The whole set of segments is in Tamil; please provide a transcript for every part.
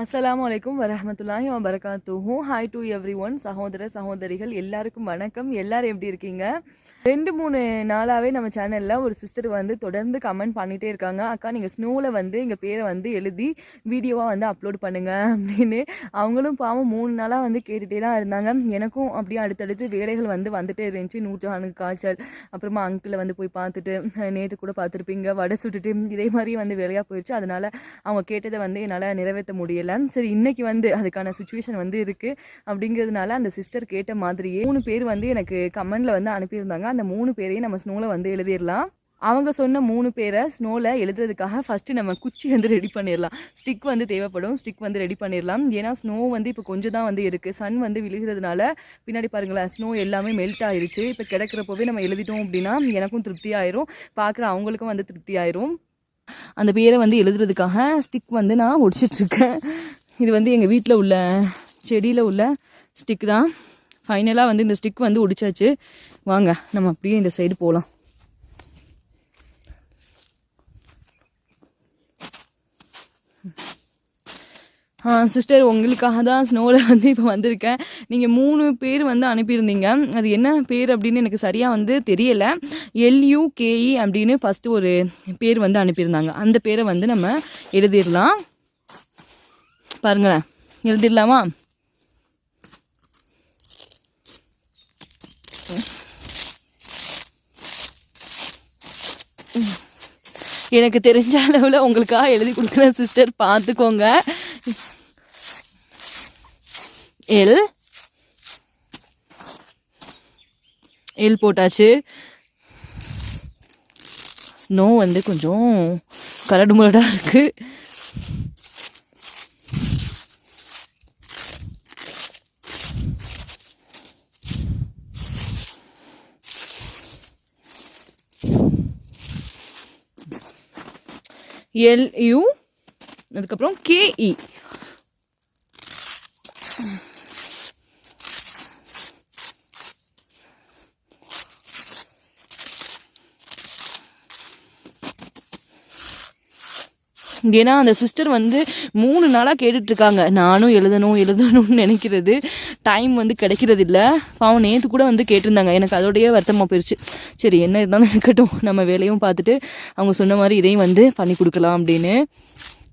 அஸ்லாம் வலைக்கும் வரமத்துல்லாஹி வரகாத்துஹும் ஹாய் டு எவ்ரி ஒன் சகோதர சகோதரிகள் எல்லாருக்கும் வணக்கம். எல்லாரும் எப்படி இருக்கீங்க? ரெண்டு மூணு நாளாகவே நம்ம சேனலில் ஒரு சிஸ்டர் வந்து தொடர்ந்து கமெண்ட் பண்ணிகிட்டே இருக்காங்க. அக்கா நீங்கள் ஸ்னோவில் வந்து எங்கள் பேரை வந்து எழுதி வீடியோவாக வந்து அப்லோட் பண்ணுங்கள் அப்படின்னு அவங்களும் பாவம் மூணு நாளாக வந்து கேட்டுகிட்டே தான் இருந்தாங்க. எனக்கும் அப்படியே அடுத்தடுத்து வேலைகள் வந்து வந்துட்டே இருந்துச்சு. நூற்றாண்டுக்கு காய்ச்சல் அப்புறமா அங்கிளை வந்து போய் பார்த்துட்டு நேற்று கூட பார்த்துருப்பீங்க. வடை சுட்டுட்டு இதே மாதிரி வந்து வேலையாக போயிடுச்சு அதனால் அவங்க கேட்டதை வந்து என்னால் நிறைவேற்ற முடியல. சரி இன்றைக்கி வந்து அதுக்கான சுச்சுவேஷன் வந்து இருக்குது அப்படிங்கிறதுனால அந்த சிஸ்டர் கேட்ட மாதிரியே மூணு பேர் வந்து எனக்கு கமெண்டில் வந்து அனுப்பியிருந்தாங்க. அந்த மூணு பேரையும் நம்ம ஸ்னோவில் வந்து எழுதிடலாம். அவங்க சொன்ன மூணு பேரை ஸ்னோவில் எழுதுறதுக்காக ஃபஸ்ட்டு நம்ம குச்சி வந்து ரெடி பண்ணிடலாம். ஸ்டிக் வந்து தேவைப்படும். ஸ்டிக் வந்து ரெடி பண்ணிடலாம். ஏன்னா ஸ்னோ வந்து இப்போ கொஞ்சம் தான் வந்து இருக்குது சன் வந்து விழுகிறதுனால பின்னாடி பாருங்களேன் ஸ்னோ எல்லாமே மெல்ட் ஆயிடுச்சு இப்போ கிடக்கிறப்பவே நம்ம எழுதிட்டோம் அப்படின்னா எனக்கும் திருப்தி ஆயிரும். பார்க்குற அவங்களுக்கும் வந்து திருப்தி ஆயிரும். அந்த பேரை வந்து எழுதுறதுக்காக ஸ்டிக் வந்து நான் ஒடிச்சிட்ருக்கேன் இது வந்து எங்கள் வீட்டில் உள்ள செடியில் உள்ள ஸ்டிக் தான். ஃபைனலாக வந்து இந்த ஸ்டிக் வந்து ஒடிச்சாச்சு வாங்க நம்ம அப்படியே இந்த சைடு போகலாம் சிஸ்டர் உங்களுக்காக தான் ஸ்னோவில் வந்து இப்போ வந்திருக்கேன். நீங்கள் மூணு பேர் வந்து அனுப்பியிருந்தீங்க. அது என்ன பேர் அப்படின்னு எனக்கு சரியாக வந்து தெரியலை. எல்யூகேஇ அப்படின்னு ஃபஸ்ட்டு ஒரு பேர் வந்து அனுப்பியிருந்தாங்க. அந்த பேரை வந்து நம்ம எழுதிடலாம். பாருங்களேன். எழுதிடலாமா? எனக்கு தெரிஞ்ச அளவில் உங்களுக்காக எழுதி கொடுக்குறேன் சிஸ்டர் பார்த்துக்கோங்க. எல். எல் போட்டாச்சு. ஸ்னோ வந்து கொஞ்சம் கரடு முரடாக இருக்குது எல்யூ அதுக்கப்புறம் கேஇ ஏன்னா அந்த சிஸ்டர் வந்து மூணு நாளாக கேட்டுட்ருக்காங்க. நானும் எழுதணும் எழுதணும்னு நினைக்கிறது. டைம் வந்து கிடைக்கிறது இல்லை பாவம் நேற்று கூட வந்து கேட்டிருந்தாங்க. எனக்கு அதோடைய வருத்தமாக போயிடுச்சு சரி என்ன இருந்தாலும் இருக்கட்டும். நம்ம வேலையும் பார்த்துட்டு அவங்க சொன்ன மாதிரி இதையும் வந்து பண்ணி கொடுக்கலாம் அப்படின்னு.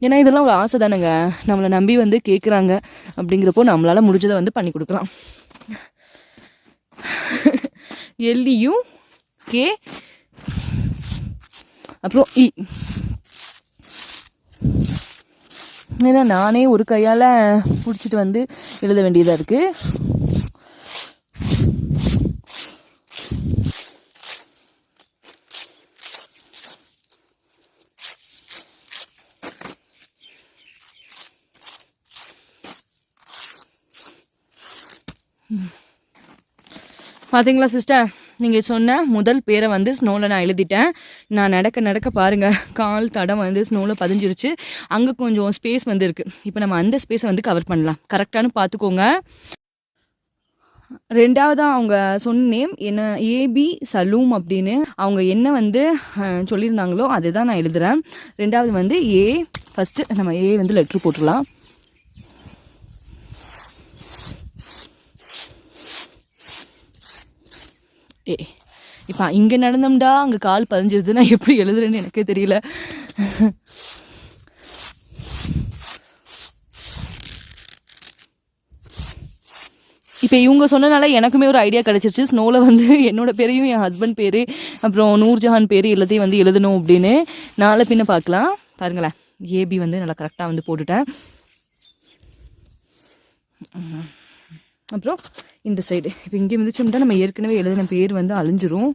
ஏன்னா இதெல்லாம் ஒரு ஆசை தானேங்க. நம்மளை நம்பி வந்து கேட்குறாங்க அப்படிங்கிறப்போ நம்மளால் முடிஞ்சதை வந்து பண்ணி கொடுக்கலாம். எல்லியும் கே. அப்புறம் இ. ஏன்னா நானே ஒரு கையால் பிடிச்சிட்டு வந்து எழுத வேண்டியதாக இருக்குது பார்த்தீங்களா சிஸ்டர்? நீங்கள் சொன்ன முதல் பேரை வந்து ஸ்னோவில் நான் எழுதிட்டேன். நான் நடக்க நடக்க பாருங்கள் கால் தடம் வந்து ஸ்னோவில் பதிஞ்சிருச்சு. அங்கே கொஞ்சம் ஸ்பேஸ் வந்து இருக்குது இப்போ நம்ம அந்த ஸ்பேஸை வந்து கவர் பண்ணலாம். கரெக்டானு பார்த்துக்கோங்க ரெண்டாவதாக அவங்க சொன்ன நேம் என்ன ஏபி சலூம் அப்படின்னு அவங்க என்ன வந்து சொல்லியிருந்தாங்களோ அதை தான் நான் எழுதுகிறேன் ரெண்டாவது வந்து ஏ ஃபஸ்ட்டு நம்ம ஏ வந்து லெட்ரு போட்டுடலாம். ஏ இப்போ இங்கே நடந்தோம்டா அங்கே கால் பதிஞ்சிருது நான் எப்படி எழுதுறேன்னு எனக்கே தெரியல. இப்போ இவங்க சொன்னனால எனக்குமே ஒரு ஐடியா கிடச்சிருச்சு. ஸ்னோவில் வந்து என்னோட பேரையும் என் ஹஸ்பண்ட் பேர் அப்புறம் நூர்ஜஹான் பேர் எல்லாத்தையும் வந்து எழுதணும் அப்படின்னு. நாளை பின்ன பார்க்கலாம். பாருங்களேன். ஏபி வந்து நல்லா கரெக்டாக வந்து போட்டுட்டேன். அப்புறம் இந்த சைடு இப்போ இங்கே மிதிச்சோம்னா நம்ம ஏற்கனவே எழுதின பேர் வந்து அழிஞ்சிரும்.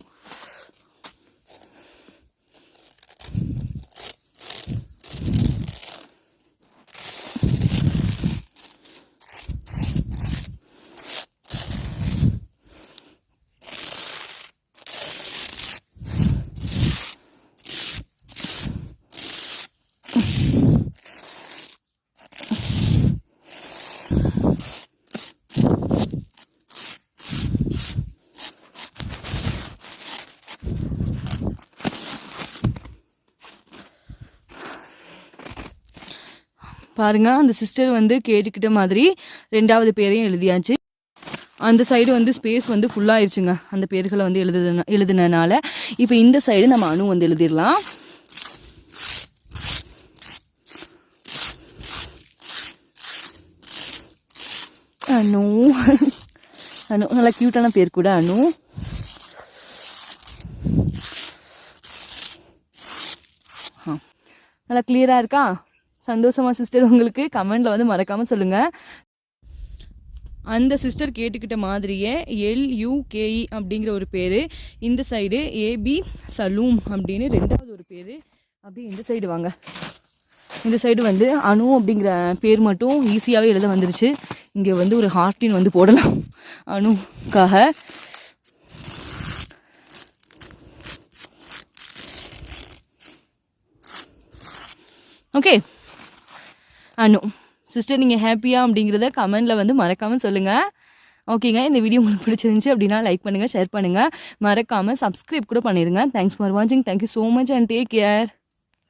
பாருங்க அந்த சிஸ்டர் வந்து கேட்டுக்கிட்ட மாதிரி ரெண்டாவது பேரையும் எழுதியாச்சு. அந்த சைடு வந்து ஸ்பேஸ் வந்து ஃபுல்லாகிருச்சுங்க அந்த பேர்களை வந்து எழுதுன எழுதுனனால. இப்போ இந்த சைடு நம்ம அணு வந்து எழுதிடலாம். அனு அனு நல்லா க்யூட்டான பேர் கூட அணு. நல்லா கிளியராக இருக்கா? சந்தோஷமா சிஸ்டர் உங்களுக்கு கமெண்டில் வந்து மறக்காமல் சொல்லுங்கள் அந்த சிஸ்டர் கேட்டுக்கிட்ட மாதிரியே எல்யூகேஇ அப்படிங்கிற ஒரு பேர். இந்த சைடு ஏபி சலூம் அப்படின்னு ரெண்டாவது ஒரு பேர். அப்படி இந்த சைடு வாங்க. இந்த சைடு வந்து அணு அப்படிங்கிற பேர் மட்டும் ஈஸியாகவே எழுத வந்துருச்சு. இங்கே வந்து ஒரு ஹார்டின் வந்து போடலாம். அணுக்காக ஓகே அனு சிஸ்டர் நீங்கள் ஹாப்பியா அப்படிங்கிறத கமெண்டில் வந்து மறக்காமல் சொல்லுங்கள் ஓகேங்க இந்த வீடியோ உங்களுக்கு பிடிச்சிருந்துச்சு அப்படின்னா லைக் பண்ணுங்கள் ஷேர் பண்ணுங்கள் மறக்காமல் சப்ஸ்கிரைப் கூட பண்ணிடுங்க தேங்க்ஸ் ஃபார் வாட்சிங் thank you so much and take care